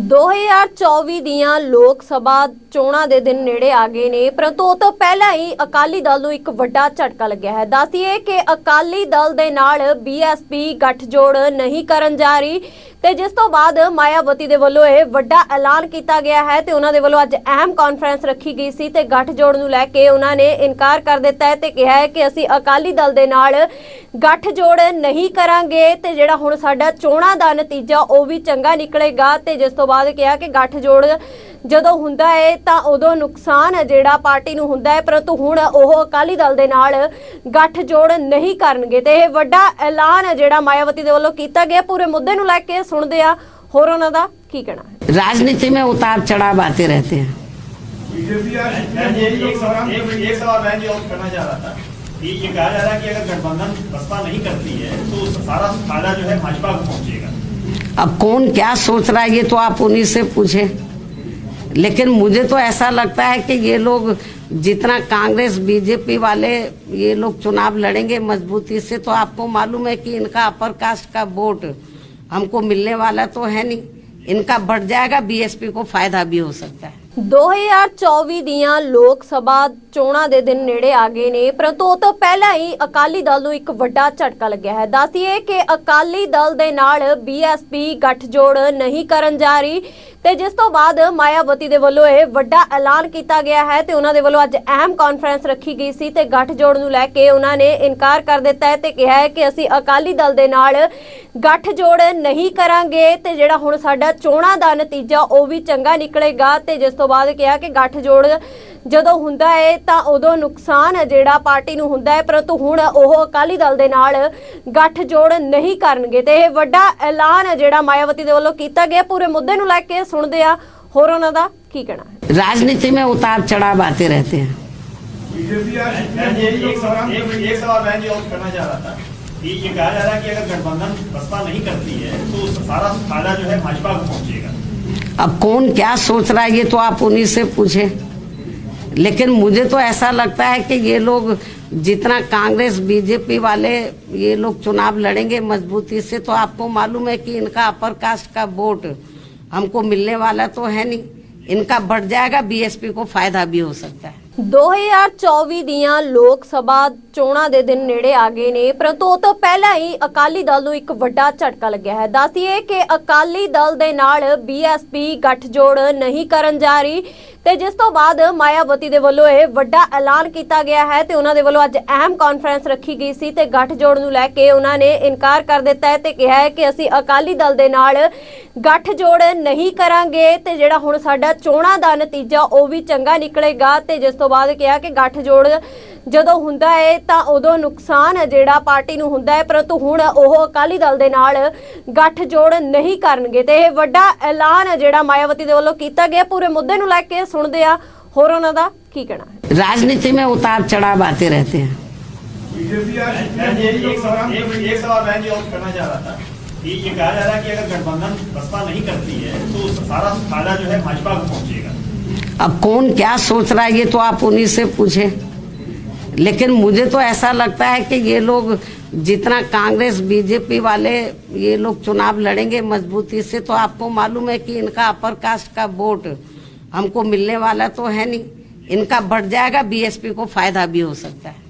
2024 ਦੀਆਂ ਲੋਕ ਸਭਾ ਚੋਣਾਂ ਦੇ ਦਿਨ ਨੇੜੇ ਆ ਗਏ ਨੇ, ਪਰੰਤੂ ਉਹ ਤੋਂ ਪਹਿਲਾਂ ਹੀ ਅਕਾਲੀ ਦਲ ਨੂੰ ਇੱਕ ਵੱਡਾ ਝਟਕਾ ਲੱਗਿਆ ਹੈ। ਦੱਸੀਏ ਕਿ ਅਕਾਲੀ ਦਲ ਦੇ ਨਾਲ ਬੀਐਸਪੀ ਗੱਠਜੋੜ ਨਹੀਂ ਕਰਨ ਜਾ ਰਹੀ ਤੇ ਜਿਸ ਤੋਂ ਬਾਅਦ ਮਾਇਆਵਤੀ ਦੇ ਵੱਲੋਂ ਇਹ ਵੱਡਾ ਐਲਾਨ ਕੀਤਾ ਗਿਆ ਹੈ ਤੇ ਉਹਨਾਂ ਦੇ ਵੱਲੋਂ ਅੱਜ ਅਹਿਮ ਕਾਨਫਰੰਸ ਰੱਖੀ ਗਈ ਸੀ ਤੇ ਗੱਠਜੋੜ ਨੂੰ ਲੈ ਕੇ ਉਹਨਾਂ ਨੇ ਇਨਕਾਰ ਕਰ ਦਿੱਤਾ ਹੈ ਤੇ ਕਿਹਾ ਹੈ ਕਿ ਅਸੀਂ ਅਕਾਲੀ ਦਲ ਦੇ ਨਾਲ ਗੱਠਜੋੜ ਨਹੀਂ ਕਰਾਂਗੇ ਤੇ ਜਿਹੜਾ ਹੁਣ ਸਾਡਾ ਚੋਣਾਂ ਦਾ ਨਤੀਜਾ ਉਹ ਵੀ ਚੰਗਾ ਨਿਕਲੇਗਾ ਤੇ ਜਿਸ ਤੋਂ ਬਾਅਦ ਕਿਹਾ ਕਿ ਗੱਠਜੋੜ ਜਦੋਂ ਹੁੰਦਾ ਹੈ ਤਾਂ ਉਦੋਂ ਨੁਕਸਾਨ ਹੈ ਜਿਹੜਾ ਪਾਰਟੀ ਨੂੰ ਹੁੰਦਾ ਹੈ ਪਰੰਤੂ ਹੁਣ ਉਹ ਅਕਾਲੀ ਦਲ ਦੇ ਨਾਲ ਗੱਠਜੋੜ ਨਹੀਂ ਕਰਨਗੇ ਤੇ ਇਹ ਵੱਡਾ ਐਲਾਨ ਹੈ ਜਿਹੜਾ ਮਾਇਆਵਤੀ ਦੇ ਵੱਲੋਂ ਕੀਤਾ ਗਿਆ ਪੂਰੇ ਮੁੱਦੇ ਨੂੰ ਲੈ ਕੇ ਸੁਣਦੇ ਆ ਹੋਰ ਉਹਨਾਂ ਦਾ ਕੀ ਕਹਿਣਾ ਹੈ राजनीति में उतार चढ़ाव आते रहते हैं बीजेपी आज मैं ये एक सवाल एक, एक सवाल मैं जो करना चाह रहा था कि ये कहा जा रहा है कि अगर गठबंधन बसपा नहीं करती है तो सारा फायदा जो है भाजपा को पहुंचेगा अब कौन क्या सोच रहा है, ये तो आप उन्हीं से पूछे। लेकिन मुझे तो ऐसा लगता है कि ये लोग जितना कांग्रेस, बीजेपी वाले, ये लोग चुनाव लड़ेंगे मजबूती से तो आपको मालूम है कि इनका अपर कास्ट का वोट हमको मिलने वाला तो है नहीं। इनका बढ़ जाएगा बीएसपी को फ़ायदा भी हो सकता है। 2024 ਦੀਆਂ ਲੋਕ ਸਭਾ ਚੋਣਾਂ ਦੇ ਦਿਨ ਨੇੜੇ ਆ ਗਏ ਨੇ, ਪਰੰਤੂ ਉਹ ਤੋਂ ਪਹਿਲਾਂ ਹੀ ਅਕਾਲੀ ਦਲ ਨੂੰ ਇੱਕ ਵੱਡਾ ਝਟਕਾ ਲੱਗਿਆ ਹੈ। ਦੱਸੀਏ ਕਿ ਅਕਾਲੀ ਦਲ ਦੇ ਨਾਲ ਬੀਐਸਪੀ ਗੱਠਜੋੜ ਨਹੀਂ ਕਰਨ ਜਾ ਰਹੀ। ਤੇ ਜਿਸ ਤੋਂ ਬਾਅਦ ਮਾਇਆਵਤੀ ਦੇ ਵੱਲੋਂ ਇਹ ਵੱਡਾ ਐਲਾਨ ਕੀਤਾ ਗਿਆ ਹੈ ਤੇ ਉਹਨਾਂ ਦੇ ਵੱਲੋਂ ਅੱਜ ਅਹਿਮ ਕਾਨਫਰੰਸ ਰੱਖੀ ਗਈ ਸੀ ਤੇ ਗੱਠਜੋੜ ਨੂੰ ਲੈ ਕੇ ਉਹਨਾਂ ਨੇ ਇਨਕਾਰ ਕਰ ਦਿੱਤਾ ਹੈ ਤੇ ਕਿਹਾ ਹੈ ਕਿ ਅਸੀਂ ਅਕਾਲੀ ਦਲ ਦੇ ਨਾਲ ਗੱਠਜੋੜ ਨਹੀਂ ਕਰਾਂਗੇ ਤੇ ਜਿਹੜਾ ਹੁਣ ਸਾਡਾ ਚੋਣਾਂ ਦਾ ਨਤੀਜਾ ਉਹ ਵੀ ਚੰਗਾ ਨਿਕਲੇਗਾ ਤੇ ਜਿਸ ਤੋਂ ਬਾਅਦ ਕਿਹਾ ਕਿ ਗੱਠਜੋੜ ਜਦੋਂ ਹੁੰਦਾ ਹੈ ਤਾਂ ਉਦੋਂ ਨੁਕਸਾਨ ਹੈ ਜਿਹੜਾ ਪਾਰਟੀ ਨੂੰ ਹੁੰਦਾ ਹੈ ਪਰੰਤੂ ਹੁਣ ਉਹ ਅਕਾਲੀ ਦਲ ਦੇ ਨਾਲ ਗੱਠਜੋੜ ਨਹੀਂ ਕਰਨਗੇ ਤੇ ਇਹ ਵੱਡਾ ਐਲਾਨ ਹੈ ਜਿਹੜਾ ਮਾਇਆਵਤੀ ਦੇ ਵੱਲੋਂ ਕੀਤਾ ਗਿਆ ਪੂਰੇ ਮੁੱਦੇ ਨੂੰ ਲੈ ਕੇ ਸੁਣਦੇ ਆ ਹੋਰ ਉਹਨਾਂ ਦਾ ਕੀ ਕਹਿਣਾ ਹੈ राजनीति में उतार चढ़ाव आते रहते हैं बीजेपी आज मैं ये एक सवाल एक, एक सवाल मैं जो करना चाह रहा था कि ये कहा जा रहा है कि अगर गठबंधन बसपा नहीं करती है तो सारा फायदा जो है भाजपा को पहुंचेगा अब कौन क्या सोच रहा है ये तो आप उन्हीं से पूछे लेकिन मुझे तो ऐसा लगता है कि ये लोग जितना कांग्रेस बीजेपी वाले ये लोग चुनाव लड़ेंगे मजबूती से तो आपको मालूम है कि इनका अपर कास्ट का वोट हमको मिलने वाला तो है नहीं इनका बढ़ जाएगा बीएसपी को फायदा भी हो सकता है 2024 ਦੀਆਂ ਲੋਕ ਸਭਾ ਚੋਣਾਂ ਦੇ ਦਿਨ ਨੇੜੇ ਆ ਗਏ ਨੇ ਪਰੰਤੂ ਉਹ ਤੋਂ ਪਹਿਲਾਂ ਹੀ ਅਕਾਲੀ ਦਲ ਨੂੰ ਇੱਕ ਵੱਡਾ ਝਟਕਾ ਲੱਗਿਆ ਹੈ ਦੱਸੀਏ ਕਿ ਅਕਾਲੀ ਦਲ ਦੇ ਨਾਲ ਬੀਐਸਪੀ ਗੱਠਜੋੜ ਨਹੀਂ ਕਰਨ ਜਾ ਰਹੀ ਤੇ ਜਿਸ ਤੋਂ ਬਾਅਦ ਮਾਇਆਵਤੀ ਦੇ ਵੱਲੋਂ ਇਹ ਵੱਡਾ ਐਲਾਨ ਕੀਤਾ ਗਿਆ ਹੈ ਤੇ ਉਹਨਾਂ ਦੇ ਵੱਲੋਂ ਅੱਜ ਅਹਿਮ ਕਾਨਫਰੰਸ ਰੱਖੀ ਗਈ ਸੀ ਤੇ ਗੱਠਜੋੜ ਨੂੰ ਲੈ ਕੇ ਉਹਨਾਂ ਨੇ ਇਨਕਾਰ ਕਰ ਦਿੱਤਾ ਹੈ ਤੇ ਕਿਹਾ ਹੈ ਕਿ ਅਸੀਂ ਅਕਾਲੀ ਦਲ ਦੇ ਨਾਲ ਗੱਠਜੋੜ ਨਹੀਂ ਕਰਾਂਗੇ ਤੇ ਜਿਹੜਾ ਹੁਣ ਸਾਡਾ ਚੋਣਾਂ ਦਾ ਨਤੀਜਾ ਉਹ ਵੀ ਚੰਗਾ ਨਿਕਲੇਗਾ ਤੇ ਜਿਸ ਤੋਂ ਬਾਅਦ ਕਿਹਾ ਕਿ ਗੱਠਜੋੜ ਜਦੋਂ ਹੁੰਦਾ ਹੈ ਤਾਂ ਉਦੋਂ ਨੁਕਸਾਨ ਜਿਹੜਾ ਪਾਰਟੀ ਨੂੰ ਹੁੰਦਾ ਹੈ, ਪਰੰਤੂ ਹੁਣ ਉਹ ਅਕਾਲੀ ਦਲ ਦੇ ਨਾਲ ਗੱਠਜੋੜ ਨਹੀਂ ਕਰਨਗੇ ਤੇ ਇਹ ਵੱਡਾ ਐਲਾਨ ਜਿਹੜਾ ਮਾਇਆਵਤੀ ਦੇ ਵੱਲੋਂ ਕੀਤਾ ਗਿਆ, ਪੂਰੇ ਮੁੱਦੇ ਨੂੰ ਲੈ ਕੇ ਸੁਣਦੇ ਆ ਹੋਰ ਉਹਨਾਂ ਦਾ ਕੀ ਕਹਿਣਾ ਹੈ राजनीति में उतार चढ़ाव आते रहते हैं बीजेपी आज मैं ये एक सवाल एक, एक सवाल मैं जो करना चाह रहा था कि ये कहा जा रहा है कि अगर गठबंधन बसपा नहीं करती है तो सारा फायदा जो है भाजपा को पहुंचेगा अब कौन क्या सोच रहा है ये तो आप उन्हीं से पूछे लेकिन मुझे तो ऐसा लगता है कि ये लोग जितना कांग्रेस बीजेपी वाले ये लोग चुनाव लड़ेंगे मजबूती से तो आपको मालूम है कि इनका अपर कास्ट का वोट हमको मिलने वाला तो है नहीं इनका बढ़ जाएगा बीएसपी को फायदा भी हो सकता है